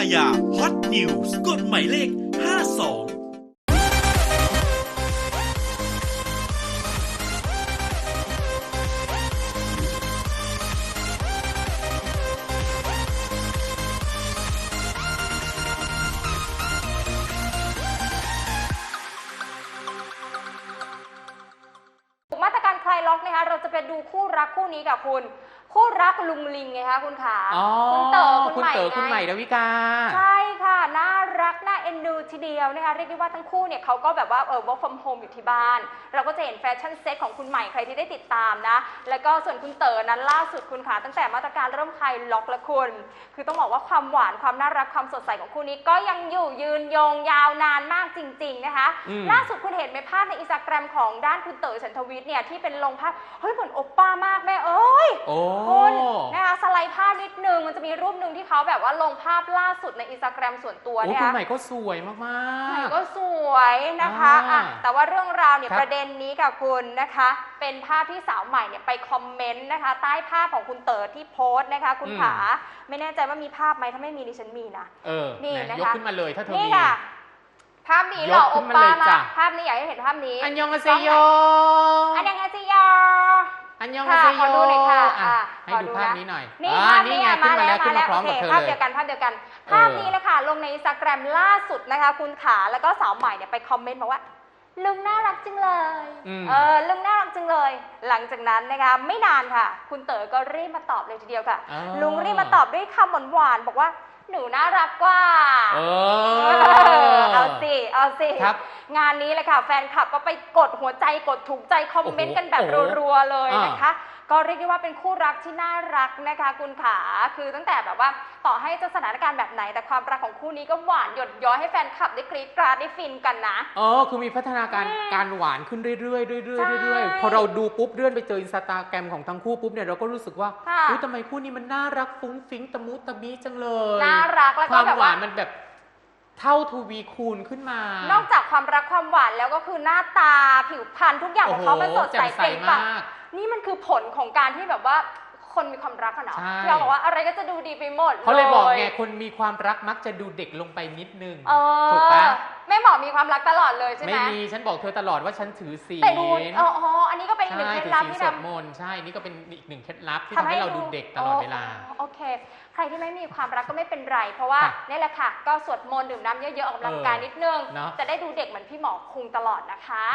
ายาฮอตนิวส์กดหมายเลข 52มาตรการคลายล็อกนะคะเราจะไปดูคู่รักคู่นี้กับคุณ คู่รักลุงลิงไงคะคุณขาอ๋อคุณเต๋อคุณเต๋อคุณใหม่ไงดาวิกา ใช่ค่ะ น่ารักน่า เอ็นดูทีเดียวนะคะเรียกได้ว่าทั้งคู่เนี่ยเขาก็แบบว่าเออ work from home อยู่ที่บ้าน เราก็จะเห็นแฟชั่นเซ็ตของคุณใหม่ใครที่ได้ติดตามนะ แล้วก็ส่วนคุณเต๋อนั้นล่าสุดคุณขาตั้งแต่มาตรการเริ่มคลายล็อกแล้วคุณ คือต้องบอกว่าความหวานความน่ารักความสดใสของคู่นี้ก็ยังอยู่ยืนยงยาวนานมากจริง ๆนะคะ อืม ล่าสุดคุณเห็นไหมภาพในอินสตาแกรมของด้านคุณเต๋อฉันทวิทย์เนี่ยที่เป็นลงภาพเฮ้ยเหมือนโอปป้ามากแม่เอ้ย โอ้ คุณนะคะสไลด์ภาพนิดนึงมันจะมีรูปหนึ่งที่เขาแบบว่าลงภาพล่าสุดในอินสตาแกรมส่วนตัวโอ้เนี่ยคุณนะใหม่ก็สวยมากใหม่ๆก็สวยนะคะอ่าอะแต่ว่าเรื่องราวเนี่ยครับประเด็นนี้กับคุณนะคะ เป็นภาพที่สาวใหม่เนี่ยไปคอมเมนต์นะคะ ใต้ภาพของคุณเต๋อที่โพสต์นะคะ คุณขาไม่แน่ใจว่ามีภาพไหมถ้าไม่มีดิฉันมีนะ เออนี่ไหนะคะยกขึ้นมาเลยถ้าเธอนี่มี ค่ะ ภาพนี้ยกหล่อขึ้โอนมาป้าเลยมาจ้ะ กภาพนี้อยากให้เห็นภาพนี้อันยองอาเซโย อันยังไงจิยออั นยองค่ะอาเซขอโยดูหน่อยค่ะอะอะให้ขอดูดูภาพนะนี้หน่อยนี่อ่าภาพนี่นี้ไงอะขึ้มานมาแล้แล้ววขึ้มานแล้มาวพร้อมโอกับเคเธอภาพเลเดียยวกันภาพเดียวกัน ภาพนี้เลยค่ะ ลงในอินสตาแกรมล่าสุดนะคะ คุณขาแล้วก็สาวใหม่เนี่ยไปคอมเมนต์บอกว่าลุงน่ารักจังเลยอืมเออ ลุงน่ารักจังเลย หลังจากนั้นนะคะ ไม่นานค่ะ คุณเต๋อก็รีบมาตอบเลยทีเดียวค่ะอ๋อลุงรีบมาตอบด้วยคำหวานๆบอกว่า หนูน่ารักกว่า เอเอออเอา สิเอาสิครับงานนี้เลยค่ะ แฟนคลับก็ไปกดหัวใจกดถูกใจคอมเมนต์กันแบบโอ้โหรัวๆเลยอ่านนะคะ ก็เรียกได้ว่าเป็นคู่รักที่น่ารักนะคะ คุณขาคือตั้งแต่แบบว่าต่อให้จะสถานการณ์แบบไหน แต่ความรักของคู่นี้ก็หวานหยดย้อยให้แฟนคลับได้กรี๊ดกราดได้ฟินกันนะเออคือมีพัฒนาการการหวานขึ้นเรื่อยๆเรื่อยใช่ๆเรื่อยๆพอเราดูปุ๊บเลื่อนไปเจออินสตาแกรมของทั้งคู่ปุ๊บเนี่ยเราก็รู้สึกว่าค่ะอุ้ยทำไมคู่นี้มันน่ารักฟุ้งฟิ้งตะมุตะมิจังเลยน่ารักแล้วคก็วามแบบหวาว่านมันแบบ เท่าทวีคูณขึ้นมานอกจากความรักความหวานแล้วก็คือหน้าตาผิวพรรณทุกอย่างของเขามันสดใสแจ่มใสเปล่งปลั่งมากนี่มันคือผลของการที่แบบว่า คนมีความรักอะเนาะใช่ ที่เราบอกว่าอะไรก็จะดูดีไปหมดเขาเลยบอกไงคนมีความรักมักจะดูเด็กลงไปนิดนึง เออถูกปะ แม่หมอมีความรักตลอดเลยใช่ไหมไม่มีฉันบอกเธอตลอดว่าฉันถือศีลแต่ดูอ๋ออ๋ออันนี้ก็เป็นอีกหนึ่งใช่เคล็ดถือลับศีลที่สทวดมนต์ใช่นี่ก็เป็นอีกหนึ่งเคล็ดลับที่ำทำให้เราดูเด็กตลอดเวลาโอเค ใครที่ไม่มีความรักก็ไม่เป็นไร เพราะว่าค่ะนี่แหละค่ะ ก็สวดมนต์ดื่มน้ำเยอะๆ ออกกำลังกายนิดนึง เนอะ จะได้ดูเด็กเหมือนพี่หมอคุงตลอดนะคะ